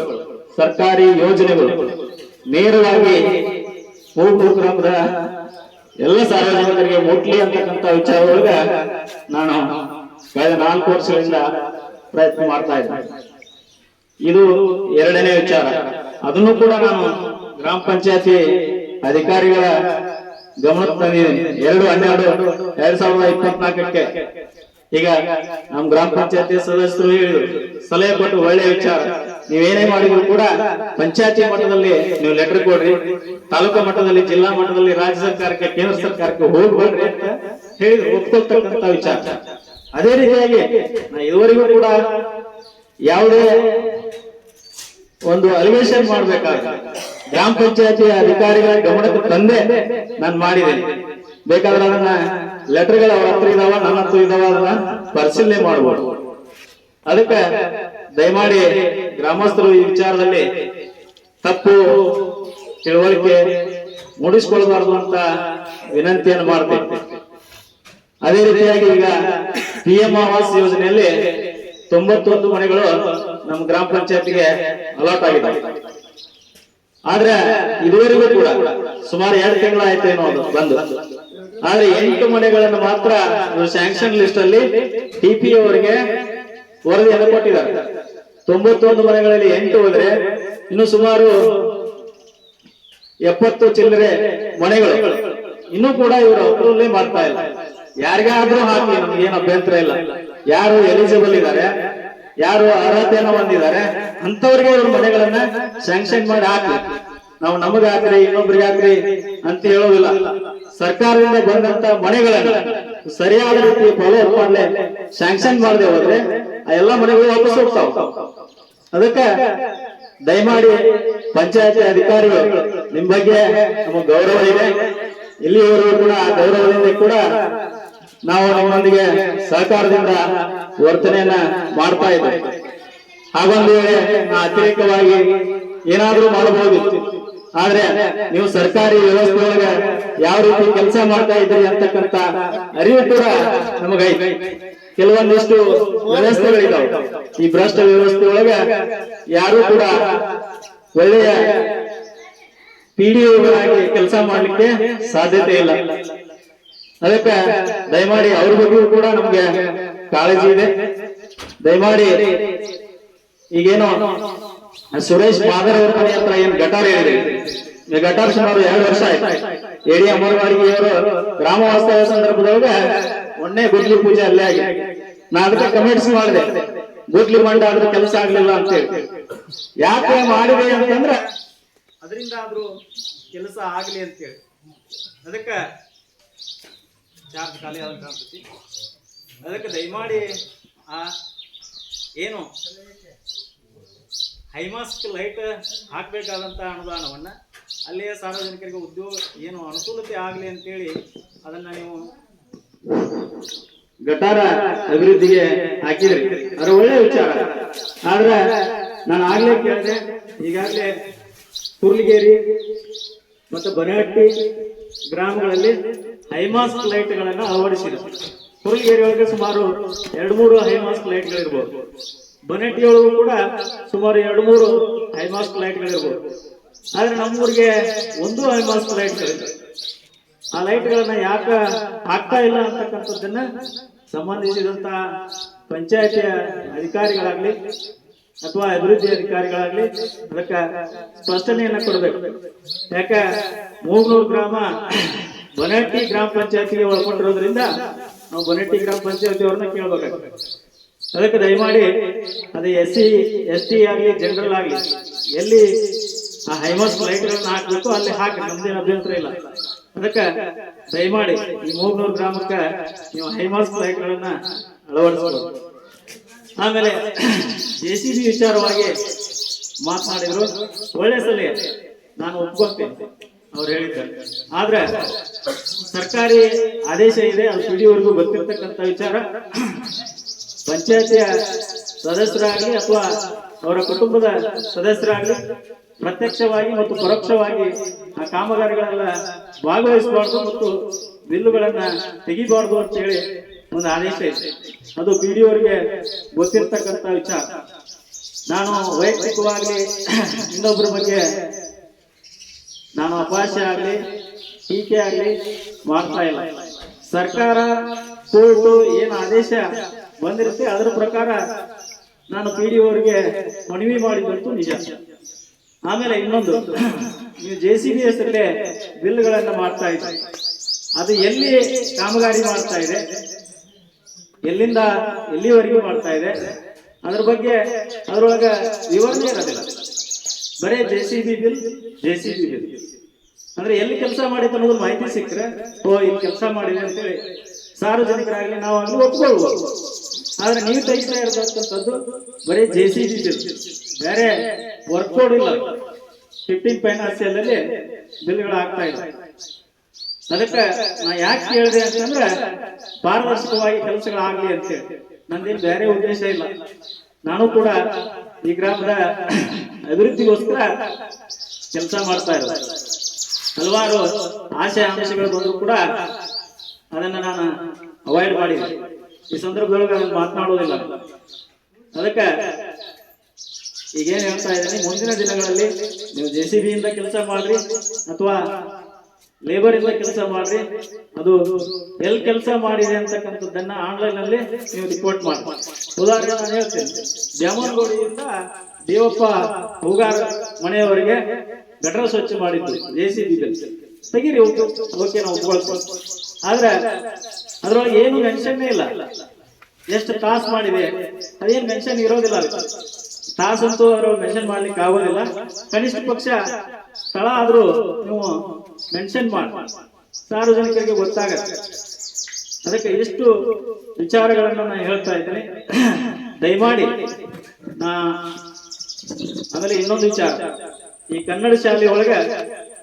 ಸರ್ಕಾರಿ ಯೋಜನೆಗಳು ನೇರವಾಗಿ ಗ್ರಾಮದ ಎಲ್ಲ ಸಾರ್ವಜನಿಕರಿಗೆ ಮುಟ್ಲಿ ಅಂತಕ್ಕಂಥ ವಿಚಾರದೊಳಗ ನಾನು ಕಳೆದ ನಾಲ್ಕು ವರ್ಷಗಳಿಂದ ಪ್ರಯತ್ನ ಮಾಡ್ತಾ ಇದ್ದೆ ಇದು ಎರಡನೇ ವಿಚಾರ. ಅದನ್ನು ಕೂಡ ನಾನು ಗ್ರಾಮ ಪಂಚಾಯತಿ ಅಧಿಕಾರಿಗಳ ಗಮನಕ್ಕೆ ತಂದಿದ್ದೀನಿ. ಎರಡು ಹನ್ನೆರಡು, ಎರಡ್ ಸಾವಿರದ ಇಪ್ಪತ್ನಾಲ್ಕಕ್ಕೆ. ಈಗ ನಮ್ ಗ್ರಾಮ ಪಂಚಾಯತಿ ಸದಸ್ಯರು ಹೇಳಿದ್ರು ಸಲಹೆ ಕೊಟ್ಟು ಒಳ್ಳೆಯ ವಿಚಾರ. ನೀವೇನೇ ಮಾಡಿದ್ರು ಕೂಡ ಪಂಚಾಯತಿ ಮಟ್ಟದಲ್ಲಿ ನೀವು ಲೆಟರ್ ಕೊಡ್ರಿ, ತಾಲೂಕು ಮಟ್ಟದಲ್ಲಿ, ಜಿಲ್ಲಾ ಮಟ್ಟದಲ್ಲಿ, ರಾಜ್ಯ ಸರ್ಕಾರಕ್ಕೆ, ಕೇಂದ್ರ ಸರ್ಕಾರಕ್ಕೆ ಹೋಗ್ಬೇಡ್ರಿ ಅಂತ ಹೇಳಿದ್ರು ಒಪ್ಕೊಳ್ತಕ್ಕಂತ ವಿಚಾರ. ಅದೇ ರೀತಿಯಾಗಿ ನಾ ಇದುವರೆಗೂ ಕೂಡ ಯಾವುದೇ ಒಂದು ಅಲಿವೇಶನ್ ಮಾಡ್ಬೇಕಾದ್ರೆ ಗ್ರಾಮ ಪಂಚಾಯತಿ ಅಧಿಕಾರಿಗಳ ಗಮನಕ್ಕೆ ತಂದೆ ನಾನು ಮಾಡಿದ್ದೇನೆ. ಬೇಕಾದ್ರೆ ಅದನ್ನ ಲೆಟರ್ಗಳು ಅವ್ರ ಹತ್ರ ಇದಾವ, ನನ್ನ ಹತ್ರ ಇದಾವ ಅದನ್ನ ಪರಿಶೀಲನೆ ಮಾಡಬಹುದು ಅದಕ್ಕೆ ದಯಮಾಡಿ ಗ್ರಾಮಸ್ಥರು ಈ ವಿಚಾರದಲ್ಲಿ ತಪ್ಪು ತಿಳುವಳಿಕೆ ಮೂಡಿಸ್ಕೊಳ್ಬಾರ್ದು ಅಂತ ವಿನಂತಿಯನ್ನು ಮಾಡ್ತೇನೆ. ಅದೇ ರೀತಿಯಾಗಿ ಈಗ ಪಿ ಎಂ ಆವಾಸ್ ಯೋಜನೆಯಲ್ಲಿ ತೊಂಬತ್ತೊಂದು ಮನೆಗಳು ನಮ್ಮ ಗ್ರಾಮ ಪಂಚಾಯತ್ಗೆ ಅಲಾಟ್ ಆಗಿದೆ ಆದ್ರೆ ಇದುವರೆಗೂ ಕೂಡ ಸುಮಾರು ಎರಡು ತಿಂಗಳಾಯ್ತು ಏನೋ ಅದು ಬಂದು. ಆದ್ರೆ ಎಂಟು ಮನೆಗಳನ್ನು ಮಾತ್ರ ಸ್ಯಾಂಕ್ಷನ್ ಲಿಸ್ಟ್ ಅಲ್ಲಿ ಟಿಪಿ ಅವರಿಗೆ ವರದಿಯನ್ನು ಕೊಟ್ಟಿದ್ದಾರೆ. ತೊಂಬತ್ತೊಂದು ಮನೆಗಳಲ್ಲಿ ಎಂಟು ಹೋದ್ರೆ ಇನ್ನು ಸುಮಾರು ಎಪ್ಪತ್ತು ಚಿಲ್ಲರೆ ಮನೆಗಳು. ಇನ್ನು ಕೂಡ ಇವರು ಅಪ್ರೂವಲ್ಲೇ ಮಾಡ್ತಾ ಇಲ್ಲ. ಯಾರಿಗಾದ್ರೂ ಹಾಕಿ, ನಮ್ಗೆ ಏನು ಅಭ್ಯಂತರ ಇಲ್ಲ. ಯಾರು ಎಲಿಜಿಬಲ್ ಇದ್ದಾರೆ, ಯಾರು ಅರ್ಹತೆಯನ್ನು ಹೊಂದಿದ್ದಾರೆ ಅಂತವ್ರಿಗೆ ಇವ್ರ ಮನೆಗಳನ್ನ ಸ್ಯಾಂಕ್ಷನ್ ಮಾಡಿ ಹಾಕಿ ನಾವು ನಮಗ ಹಾಕ್ರಿ ಇನ್ನೊಬ್ರಿಗೆ ಹಾಕ್ರಿ ಅಂತ ಹೇಳೋದಿಲ್ಲ ಸರ್ಕಾರದಿಂದ ಬಂದಂತ ಮನೆಗಳನ್ನ ಸರಿಯಾದ ರೀತಿ ಫಾಲೋ ಅಪ್ ಮಾಡ್ಲೆ ಸ್ಯಾಂಕ್ಷನ್ ಮಾಡದೆ ಹೋದ್ರೆ ಆ ಎಲ್ಲಾ ಮನೆಗಳು ವಾಪಸ್ ಹೋಗ್ತಾವ. ಅದಕ್ಕೆ ದಯಮಾಡಿ ಪಂಚಾಯತಿ ಅಧಿಕಾರಿಗಳು, ನಿಮ್ ಬಗ್ಗೆ ನಮಗೆ ಗೌರವ ಇದೆ. ಇಲ್ಲಿವರೆಗೂ ಕೂಡ ಆ ಗೌರವದಿಂದ ಕೂಡ ನಾವು ನಿಮ್ಮೊಂದಿಗೆ ಸಹಕಾರದಿಂದ ವರ್ತನೆಯನ್ನ ಮಾಡ್ತಾ ಇದ್ದೇವೆ. ಹಾಗೊಂದು ವೇಳೆ ಅತಿರೇಕವಾಗಿ ಏನಾದ್ರೂ ಮಾಡಬಹುದಿತ್ತು ಆದ್ರೆ ನೀವು ಸರ್ಕಾರಿ ವ್ಯವಸ್ಥೆ ಒಳಗೆ ಯಾವ ರೀತಿ ಕೆಲಸ ಮಾಡ್ತಾ ಇದ್ದೀರಿ ಅಂತಕ್ಕಂತ ಅರಿವು ಕೂಡ ನಮಗೈತೆ. ಕೆಲವೊಂದಿಷ್ಟು ವ್ಯವಸ್ಥೆಗಳಿದಾವೆ. ಈ ಭ್ರಷ್ಟ ವ್ಯವಸ್ಥೆ ಒಳಗೆ ಯಾರು ಕೂಡ ಒಳ್ಳೆಯ ಪಿಡಿಒಗಳಾಗಿ ಕೆಲಸ ಮಾಡ್ಲಿಕ್ಕೆ ಸಾಧ್ಯತೆ ಇಲ್ಲ. ಅದಕ್ಕೆ ದಯಮಾಡಿ ಅವ್ರ ಬಗ್ಗೆಯೂ ಕೂಡ ನಮ್ಗೆ ಕಾಳಜಿ ಇದೆ. ದಯಮಾಡಿ ಈಗೇನೋ ಸುರೇಶ್ ಮಾದರ್ ಅವರ ಮನೆ ಹತ್ರ ಏನ್ ಗಟಾರ್ ಹೇಳಿದೆ ಗಟಾರ್ ಸುಮಾರು ಎರಡು ವರ್ಷ ಆಯ್ತು. ಎಡಿ ಗ್ರಾಮ ವಾಸ್ತವ ಸಂದರ್ಭದೊಳಗ ಒಣ್ಣೆ ಗುಡ್ಲಿ ಪೂಜೆ ಅಲ್ಲೇ ಆಗಿ. ನಾ ಅದಕ್ಕೆ ಕಮೆಂಟ್ಸ್ ಮಾಡಿದೆ. ಗುಡ್ಲಿ ಮಂಡ ಆದ್ರೆ ಕೆಲಸ ಆಗ್ಲಿಲ್ಲ ಅಂತ ಹೇಳಿ. ಯಾಕೆ ಮಾಡಿದೆ ಅಂತಂದ್ರೆ ಅದರಿಂದ ಆದ್ರೂ ಕೆಲಸ ಆಗ್ಲಿ ಅಂತೇಳಿ ಅದಕ್ಕೆ ಚಾರ್ಜ್ ಖಾಲಿ ಆದಂತ ಅದಕ್ಕೆ ದಯಮಾಡಿ ಆ ಏನು ಹೈಮಾಸ್ಕ್ ಲೈಟ್ ಹಾಕಬೇಕಾದಂಥ ಅನುದಾನವನ್ನು ಅಲ್ಲಿಯ ಸಾರ್ವಜನಿಕರಿಗೆ ಉದ್ಯೋಗ ಏನು ಅನುಕೂಲತೆ ಆಗಲಿ ಅಂತೇಳಿ ಅದನ್ನ ನೀವು ಗಟಾರ ಅಭಿವೃದ್ಧಿಗೆ ಹಾಕಿದ್ರಿ. ಅದು ಒಳ್ಳೆ ವಿಚಾರ. ಆದ್ರೆ ನಾನು ಆಗ್ಲೇ ಕೇಳಿದೆ, ಈಗಾಗಲೇ ಕುರ್ಲಿಗೇರಿ ಮತ್ತು ಬನಹಟ್ಟಿ ಗ್ರಾಮಗಳಲ್ಲಿ ಹೈಮಾಸ್ಕ್ ಲೈಟ್ಗಳನ್ನು ಅಳವಡಿಸಿದೆ ಕುರ್ಲಿಗೇರಿ ಒಳಗೆ ಸುಮಾರು ಎರಡು ಮೂರು ಹೈಮಾಸ್ಕ್ ಲೈಟ್ಗಳಿರ್ಬೋದು. ಬನಹಟ್ಟಿ ಒಳಗೂ ಕೂಡ ಸುಮಾರು ಎರಡು ಮೂರು ಹೈಮಾಸ್ಕ್ ಲೈಟ್ಗಳಿರ್ಬೋದು ಆದ್ರೆ ನಮ್ಮೂರಿಗೆ ಒಂದು ಹೈಮಾಸ್ಕ್ ಲೈಟ್ಗಳಿದೆ ಆ ಲೈಟ್ಗಳನ್ನ ಯಾಕ ಹಾಕ್ತಾ ಇಲ್ಲ ಅಂತಕ್ಕಂಥದ್ದನ್ನ ಸಂಬಂಧಿಸಿದಂತ ಪಂಚಾಯತಿಯ ಅಧಿಕಾರಿಗಳಾಗ್ಲಿ ಅಥವಾ ಅಭಿವೃದ್ಧಿ ಅಧಿಕಾರಿಗಳಾಗ್ಲಿ ಅದಕ್ಕೆ ಸ್ಪಷ್ಟನೆಯನ್ನ ಕೊಡಬೇಕು. ಯಾಕ? ಮೂರ್ನೂರು ಗ್ರಾಮ ಬನಟ್ಟಿ ಗ್ರಾಮ ಪಂಚಾಯತಿಗೆ ಒಳಗೊಂಡಿರೋದ್ರಿಂದ ನಾವು ಬನಟ್ಟಿ ಗ್ರಾಮ ಪಂಚಾಯತಿ ಅವ್ರನ್ನ ಕೇಳ್ಬೇಕಾಗ್ತದೆ. ಅದಕ್ಕೆ ದಯಮಾಡಿ ಅದು ಎಸ್ ಸಿ, ಎಸ್ ಟಿ ಆಗಲಿ ಜನರಲ್ ಆಗಲಿ ಎಲ್ಲಿ ಆ ಹೈಮಾಸ್ ಲೈಟ್ಗಳನ್ನ ಹಾಕಬೇಕು, ಅಲ್ಲಿ ಹಾಕಿ ನಮ್ದೇನು ಅಭ್ಯಂತರ ಇಲ್ಲ. ಅದಕ್ಕೆ ದಯಮಾಡಿ ಈ ಮೂಗ್ನೂರು ಗ್ರಾಮಕ್ಕೆ ನೀವು ಹೈಮಾಸ್ ಲೈಟ್ಗಳನ್ನ ಅಳವಡಿಸ್ಬೋದು ಆಮೇಲೆ ಜೆ ಸಿ ಬಿ ವಿಚಾರವಾಗಿ ಮಾತನಾಡಿದ್ರು. ಒಳ್ಳೆ ಸಲಹೆ ನಾನು ಒಪ್ಕೊಳ್ತೇನೆ ಅವ್ರು ಹೇಳಿದ್ದಾರೆ. ಆದ್ರೆ ಸರ್ಕಾರಿ ಆದೇಶ ಇದೆ, ಅದು ಸುಡಿಯವರೆಗೂ ಗೊತ್ತಿರ್ತಕ್ಕಂಥ ವಿಚಾರ. ಪಂಚಾಯತಿಯ ಸದಸ್ಯರಾಗಲಿ ಅಥವಾ ಅವರ ಕುಟುಂಬದ ಸದಸ್ಯರಾಗಲಿ ಪ್ರತ್ಯಕ್ಷವಾಗಿ ಮತ್ತು ಪರೋಕ್ಷವಾಗಿ ಆ ಕಾಮಗಾರಿಗಳೆಲ್ಲ ಭಾಗವಹಿಸಬಾರ್ದು ಮತ್ತು ಬಿಲ್ಲುಗಳನ್ನ ತೆಗಿಬಾರ್ದು ಅಂತ ಹೇಳಿ ಒಂದು ಆದೇಶ ಇದೆ. ಅದು ಪಿಡಿಯವರಿಗೆ ಗೊತ್ತಿರ್ತಕ್ಕಂಥ ವಿಚಾರ. ನಾನು ವೈಯಕ್ತಿಕವಾಗಿ ಇನ್ನೊಬ್ಬರ ಬಗ್ಗೆ ನಾನು ಅಪಹಾಸ್ಯ ಆಗಲಿ, ಟೀಕೆ ಆಗಲಿ ಮಾಡ್ತಾ ಇಲ್ಲ. ಸರ್ಕಾರ ಕೋರ್ಟು ಏನು ಆದೇಶ ಬಂದಿರುತ್ತೆ. ಅದರ ಪ್ರಕಾರ ನಾನು ಪಿ ಡಿ ಅವರಿಗೆ ಮನವಿ ಮಾಡಿದಂತೂ ನಿಜ. ಆಮೇಲೆ ಇನ್ನೊಂದು, ನೀವು ಜೆ ಸಿ ಬಿ ಹೆಸರಲ್ಲೇ ಬಿಲ್ಗಳನ್ನ ಮಾಡ್ತಾ ಇದ್ದೀರಿ ಅದು ಎಲ್ಲಿ ಕಾಮಗಾರಿ ಮಾಡ್ತಾ ಇದೆ, ಎಲ್ಲಿಂದ ಎಲ್ಲಿವರೆಗೂ ಮಾಡ್ತಾ ಇದೆ, ಅದ್ರ ಬಗ್ಗೆ ಅದರೊಳಗೆ ವಿವರಣೆ ಇರೋದಿಲ್ಲ. ಬರೇ J C B bill, J C B bill. ಅಂದ್ರೆ ಎಲ್ಲಿ ಕೆಲಸ ಮಾಡಿತ್ತು ಅನ್ನೋದು ಮಾಹಿತಿ ಸಿಕ್ಕರೆ, ಓ, ಇಲ್ಲಿ ಕೆಲಸ ಮಾಡಿದೆ ಅಂತೇಳಿ ಸಾರ್ವಜನಿಕರಾಗಲಿ ನಾವು ಅಲ್ಲಿ ಒಪ್ಕೊಳ್ಬೋದು. ಆದ್ರೆ ನೀವು ತೆಗಿತಾ ಇರತಕ್ಕಂಥದ್ದು ಬರೀ ಜೆ ಸಿ ಬಿ ಬೇರೆ ವರ್ಕೌಟ್ ಇಲ್ಲ. ಫಿಫ್ಟೀನ್ ಫೈನಾನ್ಸಿಯಲ್ ಅಲ್ಲಿ ಬಿಲ್ಗಳು ಆಗ್ತಾ ಇಲ್ಲ. ಅದಕ್ಕೆ ನಾ ಯಾಕೆ ಕೇಳಿದೆ ಅಂತಂದ್ರೆ ಪಾರದರ್ಶಕವಾಗಿ ಕೆಲಸಗಳಾಗ್ಲಿ ಅಂತೇಳಿ ನಂದೇನು ಬೇರೆ ಉದ್ದೇಶ ಇಲ್ಲ. ನಾನು ಕೂಡ ಈ ಗ್ರಾಮದ ಅಭಿವೃದ್ಧಿಗೋಸ್ಕರ ಕೆಲಸ ಮಾಡ್ತಾ ಇರೋದು. ಹಲವಾರು ಆಶಯ ಆಮಿಷಗಳು ಬಂದರೂ ಕೂಡ ಅದನ್ನ ನಾನು ಅವಾಯ್ಡ್ ಮಾಡಿದೆ ಈ ಸಂದರ್ಭದೊಳಗೆ ಅದನ್ನು ಮಾತನಾಡುವುದಿಲ್ಲ. ಅದಕ್ಕೆ ಈಗೇನು ಹೇಳ್ತಾ ಇದ್ದೀನಿ, ಮುಂದಿನ ದಿನಗಳಲ್ಲಿ ನೀವು ಜೆ ಸಿ ಬಿಯಿಂದ ಕೆಲಸ ಮಾಡ್ರಿ ಅಥವಾ ಲೇಬರ್ ಇಂದ ಕೆಲಸ ಮಾಡ್ರಿ, ಅದು ಎಲ್ಲಿ ಕೆಲಸ ಮಾಡಿದೆ ಅಂತಕ್ಕಂಥದ್ದನ್ನ ಆನ್ಲೈನ್ ಅಲ್ಲಿ ನೀವು ರಿಪೋರ್ಟ್ ಮಾಡಿ. ಉದಾಹರಣೆ ನಾನು ಹೇಳ್ತೇನೆ, ದ್ಯಾಮನಗೋಡಿಯಿಂದ ದೇವಪ್ಪ ಹೂಗಾರ ಮನೆಯವರಿಗೆ ಗಟರ ಸ್ವಚ್ಛ ಮಾಡಿದ್ದು ಜೆ ಸಿ ಬಿ ತೆಗೀರಿ, ಓಕೆ ನಾವು ಒಪ್ಕೊಳ್ತೀವಿ ಆದ್ರೆ ಅದ್ರೊಳಗೆ ಏನು ಮೆನ್ಷನ್ನೇ ಇಲ್ಲ. ಎಷ್ಟು ತಾಸು ಮಾಡಿದೆ. ಅದೇನು ಮೆನ್ಷನ್ ಇರೋದಿಲ್ಲ. ತಾಸಂತೂ ಅವರು ಮೆನ್ಷನ್ ಮಾಡ್ಲಿಕ್ಕೆ ಆಗೋದಿಲ್ಲ. ಕನಿಷ್ಠ ಪಕ್ಷ ಸ್ಥಳ ಆದ್ರೂ ನೀವು ಮೆನ್ಷನ್ ಮಾಡಿ. ಸಾರ್ವಜನಿಕರಿಗೆ ಗೊತ್ತಾಗತ್ತೆ. ಅದಕ್ಕೆ ಎಷ್ಟು ವಿಚಾರಗಳನ್ನು ನಾನು ಹೇಳ್ತಾ ಇದ್ದೇನೆ. ದಯಮಾಡಿ ನಾ ಆಮೇಲೆ ಇನ್ನೊಂದು ವಿಚಾರ. ಈ ಕನ್ನಡ ಶಾಲೆ ಒಳಗೆ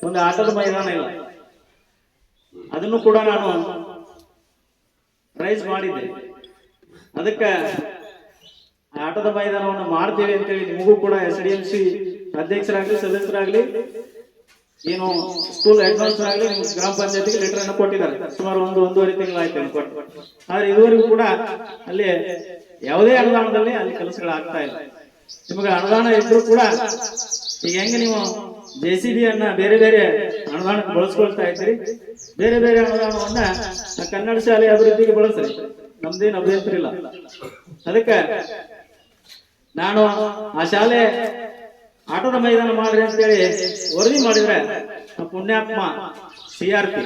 ಒಂದು ಆಟದ ಮೈದಾನ ಇಲ್ಲ. ಅದನ್ನು ಕೂಡ ನಾನು ಪ್ರೈಸ್ ಮಾಡಿದ್ದೆ. ಅದಕ್ಕೆ ಆಟದ ಮೈದಾನವನ್ನು ಮಾಡ್ತೇವೆ ಅಂತೇಳಿ ನಿಮಗೂ ಕೂಡ ಎಸ್ ಡಿ ಎಂ ಸಿ ಅಧ್ಯಕ್ಷರಾಗ್ಲಿ, ಸದಸ್ಯರಾಗ್ಲಿ, ಏನು ಸ್ಕೂಲ್ ಹೆಡ್ ಆಗಲಿ ಗ್ರಾಮ ಪಂಚಾಯತಿಗೆ ಲೆಟರ್ ಅನ್ನು ಕೊಟ್ಟಿದ್ದಾರೆ. ಸುಮಾರು ಒಂದು, ಒಂದೂವರೆ ತಿಂಗಳಾಯ್ತು ಕೊಟ್ಟು. ಆದ್ರೆ ಇದುವರೆಗೂ ಕೂಡ ಅಲ್ಲಿ ಯಾವುದೇ ಅನುದಾನದಲ್ಲಿ ಅಲ್ಲಿ ಕೆಲಸಗಳು ಆಗ್ತಾ ಇಲ್ಲ. ನಿಮಗೆ ಅನುದಾನ ಇದ್ರೂ ಕೂಡ ಈಗ ಹೆಂಗೆ ನೀವು ಜೆ ಸಿ ಬಿ ಅನ್ನ ಬೇರೆ ಬೇರೆ ಅನುದಾನಕ್ಕೆ ಬಳಸ್ಕೊಳ್ತಾ ಇದ್ರಿ ಬೇರೆ ಬೇರೆ ಅನುದಾನವನ್ನ ಕನ್ನಡ ಶಾಲೆ ಅಭಿವೃದ್ಧಿಗೆ ಬಳಸ್ರಿ. ನಮ್ದೇನು ಅಭ್ಯಂತರ ಇಲ್ಲ. ಅದಕ್ಕೆ ನಾನು ಆ ಶಾಲೆ ಆಟದ ಮೈದಾನ ಮಾಡ್ರಿ ಅಂತೇಳಿ ವರದಿ ಮಾಡಿದ್ರೆ ಪುಣ್ಯಾತ್ಮ ಸಿ ಆರ್ ಪಿ.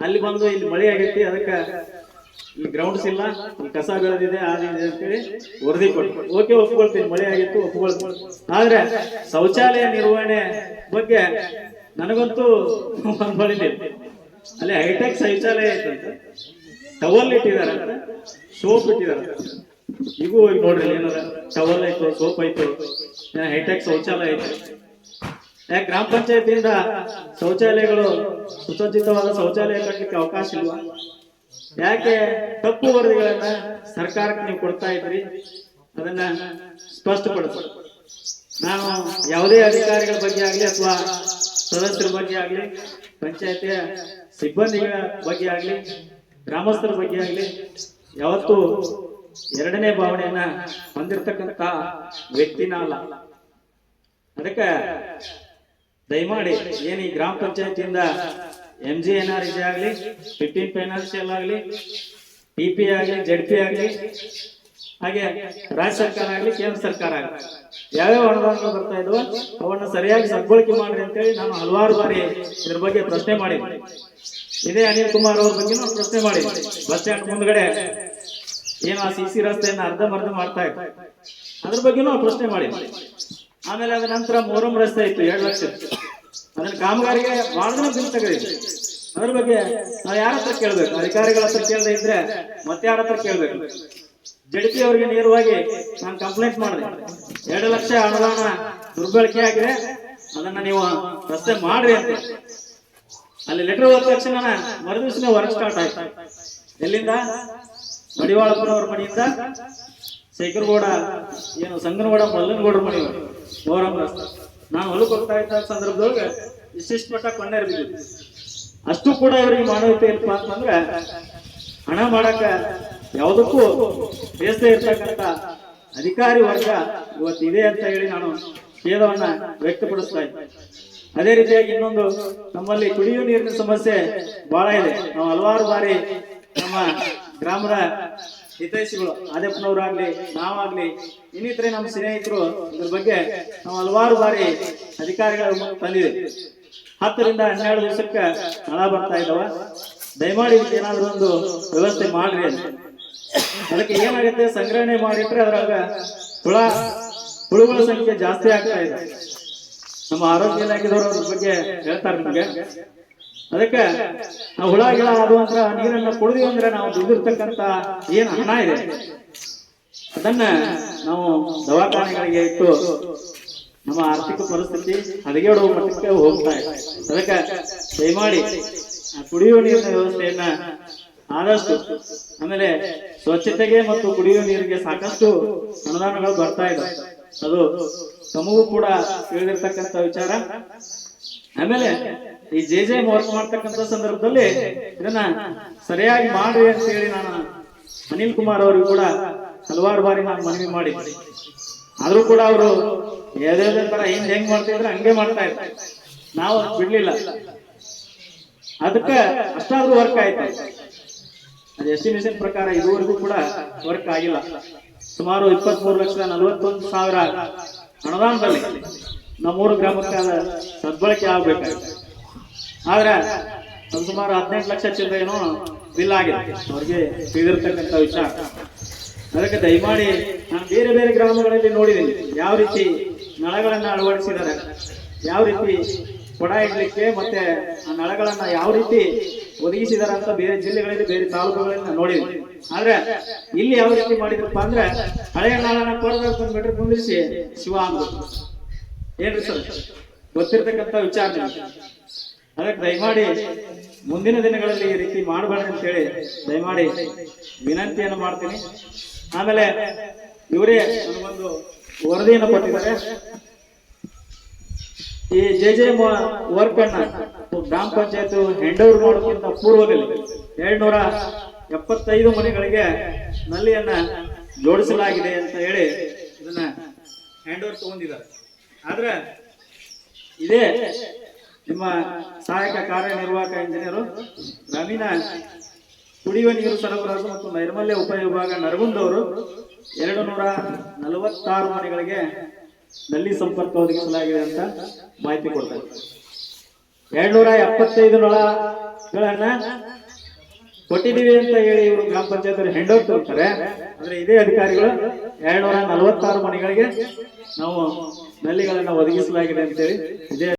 ಅಲ್ಲಿ ಬಂದು ಇಲ್ಲಿ ಮಳೆ ಆಗೈತಿ ಅದಕ್ಕೆ ಈ ಗ್ರೌಂಡ್ಸ್ ಇಲ್ಲ ಕಸ ಬೆಳೆದಿದೆ ಆಗಿದೆ ಅಂತೇಳಿ ವರದಿ ಕೊಟ್ಟು ಓಕೆ ಒಪ್ಕೊಳ್ತೀನಿ, ಮಳೆ ಆಗಿತ್ತು, ಒಪ್ಕೊಳ್ತೀನಿ. ಆದ್ರೆ ಶೌಚಾಲಯ ನಿರ್ವಹಣೆ ಬಗ್ಗೆ ನನಗಂತೂ ಬಳಿಲಿ ಅಲ್ಲಿ ಹೈಟೆಕ್ ಶೌಚಾಲಯ ಐತಂತ ಟವಲ್ ಇಟ್ಟಿದ್ದಾರೆ ಸೋಪ್ ಇಟ್ಟಿದ್ದಾರೆ ಈಗ ಹೋಗಿ ನೋಡ್ರಿ ಏನಾರ ಟವಲ್ ಆಯ್ತು ಸೋಪ್ ಆಯ್ತು ಹೈಟೆಕ್ ಶೌಚಾಲಯ ಐತೆ. ಯಾಕೆ ಗ್ರಾಮ ಪಂಚಾಯತಿಯಿಂದ ಶೌಚಾಲಯಗಳು ಸುಸಜ್ಜಿತವಾದ ಶೌಚಾಲಯ ಕಟ್ಟಲಿಕ್ಕೆ ಅವಕಾಶ ಇಲ್ವಾ? ಯಾಕೆ ತಪ್ಪು ವರದಿಗಳನ್ನ ಸರ್ಕಾರಕ್ಕೆ ನೀವು ಕೊಡ್ತಾ ಇದ್ರಿ? ಅದನ್ನ ಸ್ಪಷ್ಟಪಡಿಸಿ. ನಾನು ಯಾವುದೇ ಅಧಿಕಾರಿಗಳ ಬಗ್ಗೆ ಆಗಲಿ ಅಥವಾ ಸದಸ್ಯರ ಬಗ್ಗೆ ಆಗಲಿ, ಪಂಚಾಯತಿಯ ಸಿಬ್ಬಂದಿಗಳ ಬಗ್ಗೆ ಆಗಲಿ, ಗ್ರಾಮಸ್ಥರ ಬಗ್ಗೆ ಆಗಲಿ, ಯಾವತ್ತು ಎರಡನೇ ಭಾವನೆಯನ್ನ ಹೊಂದಿರತಕ್ಕಂತ ವ್ಯಕ್ತಿನ ಅಲ್ಲ. ಅದಕ್ಕೆ ದಯಮಾಡಿ ಏನು ಈ ಗ್ರಾಮ ಪಂಚಾಯತಿಯಿಂದ ಎಂ ಜಿ ಎನ್ ಆರ್ ಇದೆ ಆಗಲಿ ಫಿಫ್ಟೀನ್ ಫೈನಾನ್ಷಿಯಲ್ ಆಗಲಿ ಪಿ ಪಿ ಆಗಲಿ ಜೆಡ್ ಪಿ ಆಗಲಿ, ಹಾಗೆ ರಾಜ್ಯ ಸರ್ಕಾರ ಆಗಲಿ, ಕೇಂದ್ರ ಸರ್ಕಾರ ಆಗಲಿ. ಯಾವ್ಯಾವ ಅನುದಾನಗಳು ಬರ್ತಾ ಇದ್ವು ಅವನ್ನ ಸರಿಯಾಗಿ ಸದ್ಬಳಕೆ ಮಾಡ್ರಿ ಅಂತೇಳಿ ನಾನು ಹಲವಾರು ಬಾರಿ ಇದ್ರ ಬಗ್ಗೆ ಪ್ರಶ್ನೆ ಮಾಡಿದ್ದೆ. ಇದೇ ಅನಿಲ್ ಕುಮಾರ್ ಅವ್ರ ಬಗ್ಗೆ ಪ್ರಶ್ನೆ ಮಾಡಿದ್ದೆ. ಬಸ್ ಸ್ಟ್ಯಾಂಡ್ ಮುಂದ್ಗಡೆ ಏನು ಆ ಸಿ ಸಿ ರಸ್ತೆಯನ್ನ ಮರ್ಧ ಮಾಡ್ತಾ ಇತ್ತು. ಅದ್ರ ಬಗ್ಗೆನೂ ಪ್ರಶ್ನೆ ಮಾಡಿ ಆಮೇಲೆ ಅದ ನಂತರ ಮೊಹರಂ ರಸ್ತೆ ಇತ್ತು, ಎರಡು ಲಕ್ಷ ಅದನ್ನ ಕಾಮಗಾರಿಗೆ ಬಹಳ ದಿನ ಬಿಲ್ ಅದ್ರ ಬಗ್ಗೆ ನಾವು ಯಾರ ಹತ್ರ ಕೇಳ್ಬೇಕು? ಅಧಿಕಾರಿಗಳ ಹತ್ರ ಕೇಳದೆ ಇದ್ರೆ ಮತ್ತೆ ಯಾರ ಹತ್ರ ಕೇಳ್ಬೇಕು? ಜಡಿಪಿ ಅವರಿಗೆ ನೇರವಾಗಿ ನಾನು ಕಂಪ್ಲೇಂಟ್ ಮಾಡಿದೆ. ಎರಡು ಲಕ್ಷ ಅನುದಾನ ದುರ್ಬಳಕೆ ಆಗಿದೆ. ಅದನ್ನ ನೀವು ರಸ್ತೆ ಮಾಡ್ರಿ ಅಂತ. ಅಲ್ಲಿ ಲೆಟರ್ ಹೋದ ತಕ್ಷಣ ಮರುದಿವಸನೇ ವರ್ಕ್ ಸ್ಟಾರ್ಟ್ ಆಯ್ತು. ಎಲ್ಲಿಂದ? ಮಡಿವಾಳಪ್ಪನವ್ರ ಮನೆಯಿಂದ ಶೇಖರ್ಗೌಡ, ಏನು ಸಂಗನಗೌಡ, ಮಲ್ಲನಗೌಡ್ರ ಮನೆಯವರು ಗೌರವ ರಸ್ತೆ ನಾನು ಹೊಲಕ್ಕೆ ಹೋಗ್ತಾ ಇದ್ದ ಸಂದರ್ಭದೊಳಗೆ ಇಷ್ಟಿಷ್ಟು ಮಟ್ಟ ಕಣ್ಣೀರ್ ಬಿದ್ದಿದ್ವಿ ಅಷ್ಟು ಕೂಡ ಇವ್ರಿಗೆ ಮಾನವೀಯತೆ ಏನಪ್ಪ ಅಂತಂದ್ರೆ ಹಣ ಮಾಡಕ ಯಾವುದಕ್ಕೂ ಬೇಸದೆ ಇರ್ತಕ್ಕಂಥ ಅಧಿಕಾರಿ ವರ್ಗ ಇವತ್ತಿದೆ ಅಂತ ಹೇಳಿ ನಾನು ಖೇದವನ್ನ ವ್ಯಕ್ತಪಡಿಸ್ತಾ ಇದ್ದೆ. ಅದೇ ರೀತಿಯಾಗಿ ಇನ್ನೊಂದು ನಮ್ಮಲ್ಲಿ ಕುಡಿಯುವ ನೀರಿನ ಸಮಸ್ಯೆ ಬಹಳ ಇದೆ. ನಾವು ಹಲವಾರು ಬಾರಿ ನಮ್ಮ ಗ್ರಾಮದ ಹಿತೈಷಿಗಳು ಆದಪ್ಪನವರಾಗ್ಲಿ ನಾವಾಗ್ಲಿ, ಇನ್ನಿತರೆ ನಮ್ಮ ಸ್ನೇಹಿತರು, ಇದ್ರ ಬಗ್ಗೆ ನಾವು ಹಲವಾರು ಬಾರಿ ಅಧಿಕಾರಿಗಳ ತಂದಿದೆ ಹತ್ತರಿಂದ ಹನ್ನೆರಡು ದಿವಸಕ್ಕೆ ಹಣ ಬರ್ತಾ ಇದ್ದಾವ ದಯಮಾಡಿ ಏನಾದ್ರೂ ಒಂದು ವ್ಯವಸ್ಥೆ ಮಾಡ್ರಿ ಅದಕ್ಕೆ ಏನಾಗುತ್ತೆ, ಸಂಗ್ರಹಣೆ ಮಾಡಿಟ್ರೆ ಅದ್ರಾಗ ಹುಳ, ಹುಳುಗಳ ಸಂಖ್ಯೆ ಜಾಸ್ತಿ ಆಗ್ತಾ ಇದೆ. ನಮ್ಮ ಆರೋಗ್ಯ ಇಲಾಖೆದವರು ಅದ್ರ ಬಗ್ಗೆ ಹೇಳ್ತಾರೆ ನಿಮಗೆ. ಅದಕ್ಕೆ ಆ ಹುಳ, ಗಿಳ, ಅದು ಅಂತ ನೀರನ್ನ ಕುಡಿದ್ವಿ ಅಂದ್ರೆ ನಾವು ದುಡ್ಡಿರ್ತಕ್ಕಂತ ಏನ್ ಹಣ ಇದೆ. ಅದನ್ನ ನಾವು ದವಾಖಾನೆಗಳಿಗೆ ಇಟ್ಟು ನಮ್ಮ ಆರ್ಥಿಕ ಪರಿಸ್ಥಿತಿ ಹದಗೆಡುವ ಮಟ್ಟಕ್ಕೆ ಹೋಗ್ತಾ ಇದೆ. ಅದಕ್ಕೆ ದಯಮಾಡಿ ಕುಡಿಯುವ ನೀರಿನ ವ್ಯವಸ್ಥೆಯನ್ನ ಆದಷ್ಟು, ಆಮೇಲೆ ಸ್ವಚ್ಛತೆಗೆ ಮತ್ತು ಕುಡಿಯುವ ನೀರಿಗೆ ಸಾಕಷ್ಟು ಅನುದಾನಗಳು ಬರ್ತಾ ಇದೆ. ಅದು ತಮಗೂ ಕೂಡ ತಿಳಿದಿರ್ತಕ್ಕಂಥ ವಿಚಾರ. ಆಮೇಲೆ ಈ ಜೆ ಜೆ ವರ್ಕ್ ಮಾಡ್ತಕ್ಕಂತ ಸಂದರ್ಭದಲ್ಲಿ ಇದನ್ನ ಸರಿಯಾಗಿ ಮಾಡ್ರಿ ಅಂತ ಹೇಳಿ ನಾನು ಅನಿಲ್ ಕುಮಾರ್ ಅವರಿಗೂ ಕೂಡ ಹಲವಾರು ಬಾರಿ ನಾನು ಮನವಿ ಮಾಡಿ ಆದ್ರೂ ಕೂಡ ಅವರು ಯಾವ್ದಾವ್ದೇ ತರ ಹಿಂದ್ ಹೆಂಗ್ ಮಾಡ್ತಿದ್ರೆ ಹಂಗೆ ಮಾಡ್ತಾ ಇದ್ರು. ನಾವು ಬಿಡ್ಲಿಲ್ಲ. ಅದಕ್ಕೆ ಅಷ್ಟಾದ್ರೂ ವರ್ಕ್ ಆಯ್ತು. ಅದು ಎಸ್ಟಿಮೇಷನ್ ಪ್ರಕಾರ ಇದುವರೆಗೂ ಕೂಡ ವರ್ಕ್ ಆಗಿಲ್ಲ. ಸುಮಾರು ಇಪ್ಪತ್ಮೂರು ಲಕ್ಷದ ನಲವತ್ತೊಂದು ಸಾವಿರ ಅನುದಾನದಲ್ಲಿ ನಮ್ಮೂರು ಗ್ರಾಮಕ್ಕೆ ಸದ್ಬಳಕೆ ಆಗ್ಬೇಕಾಗಿದೆ ಆದ್ರೆ ಸುಮಾರು ಹದಿನೆಂಟು ಲಕ್ಷ ಚಿಲ್ಲರೆ ಏನು ಬಿಲ್ ಆಗಿದೆ ಅವ್ರಿಗೆ ತಿಳಿದಿರ್ತಕ್ಕಂಥ ವಿಚಾರ ಅದಕ್ಕೆ ದಯಮಾಡಿ ನಾನು ಬೇರೆ ಬೇರೆ ಗ್ರಾಮಗಳಲ್ಲಿ ನೋಡಿದ್ದೀನಿ. ಯಾವ ರೀತಿ ನಳಗಳನ್ನು ಅಳವಡಿಸಿದ್ದಾರೆ, ಯಾವ ರೀತಿ ಕೊಡ ಇಡ್ಲಿಕ್ಕೆ ಮತ್ತೆ ಆ ನಳಗಳನ್ನ ಯಾವ ರೀತಿ ಒದಗಿಸಿದಾರೆ ಅಂತ ಬೇರೆ ಜಿಲ್ಲೆಗಳಲ್ಲಿ, ಬೇರೆ ತಾಲೂಕುಗಳಲ್ಲಿ ನೋಡಿದ್ವಿ ಆದ್ರೆ ಇಲ್ಲಿ ಯಾವ ರೀತಿ ಮಾಡಿದ್ರಪ್ಪ ಅಂದ್ರೆ ಹಳೆಯ ನಳನ ಕೊಡದಾಗ ಬಂದ್ಬಿಟ್ರೆ ಕುಂದಿರಿಸಿ ಶಿವ ಅಂದ್ರು. ಏನ್ರಿ ಸರ್? ಗೊತ್ತಿರ್ತಕ್ಕಂಥ ವಿಚಾರ. ಅದಕ್ಕೆ ದಯಮಾಡಿ ಮುಂದಿನ ದಿನಗಳಲ್ಲಿ ಈ ರೀತಿ ಮಾಡಬಾರ್ದು ಅಂತ ಹೇಳಿ ದಯಮಾಡಿ ವಿನಂತಿಯನ್ನು ಮಾಡ್ತೀನಿ. ಆಮೇಲೆ ಇವರೇ ನನಗೊಂದು ವರದಿಯನ್ನು ಕೊಟ್ಟಿದ್ದಾರೆ. ಈ ಜೆ ಜೆ ವರ್ಕ್ ಅನ್ನ ಗ್ರಾಮ ಪಂಚಾಯತ್ ಹೆಂಡೂರು ಓವರ್ ಮಾಡೋಕ್ಕಿಂತ ಪೂರ್ವದಲ್ಲಿ ಎರಡ್ನೂರ ಎಪ್ಪತ್ತೈದು ಮನೆಗಳಿಗೆ ನಲ್ಲಿಯನ್ನ ಜೋಡಿಸಲಾಗಿದೆ ಅಂತ ಹೇಳಿ ಇದನ್ನ ಹ್ಯಾಂಡ್ ಓವರ್ ತಗೊಂಡಿದ್ದಾರೆ. ಆದ್ರೆ ಇದೇ ನಿಮ್ಮ ಸಹಾಯಕ ಕಾರ್ಯನಿರ್ವಾಹಕ ಇಂಜಿನಿಯರು ಗ್ರಾಮೀಣ ಕುಡಿಯುವ ನೀರು ಸರಬರಾಜು ಮತ್ತು ನೈರ್ಮಲ್ಯ ಉಪವಿಭಾಗ ನರಗುಂದವರು ಎರಡು ನೂರ ನಲವತ್ತಾರು ಮನೆಗಳಿಗೆ ನಲ್ಲಿ ಸಂಪರ್ಕ ಒದಗಿಸಲಾಗಿದೆ ಅಂತ ಮಾಹಿತಿ ಕೊಡ್ತಾರೆ. ಎರಡ್ನೂರ ಎಪ್ಪತ್ತೈದು ನೊಳಗಳನ್ನ ಕೊಟ್ಟಿದ್ದೀವಿ ಅಂತ ಹೇಳಿ ಇವರು ಗ್ರಾಮ ಪಂಚಾಯತ್ ಹೆಂಡ್ ಹೋಗ್ತಾರೆ ಅಂದ್ರೆ ಇದೇ ಅಧಿಕಾರಿಗಳು ಎರಡ್ನೂರ ನಲವತ್ತಾರು ಮನೆಗಳಿಗೆ ನಾವು ನಲ್ಲಿಗಳನ್ನ ಒದಗಿಸಲಾಗಿದೆ ಅಂತೇಳಿ ಇದೇ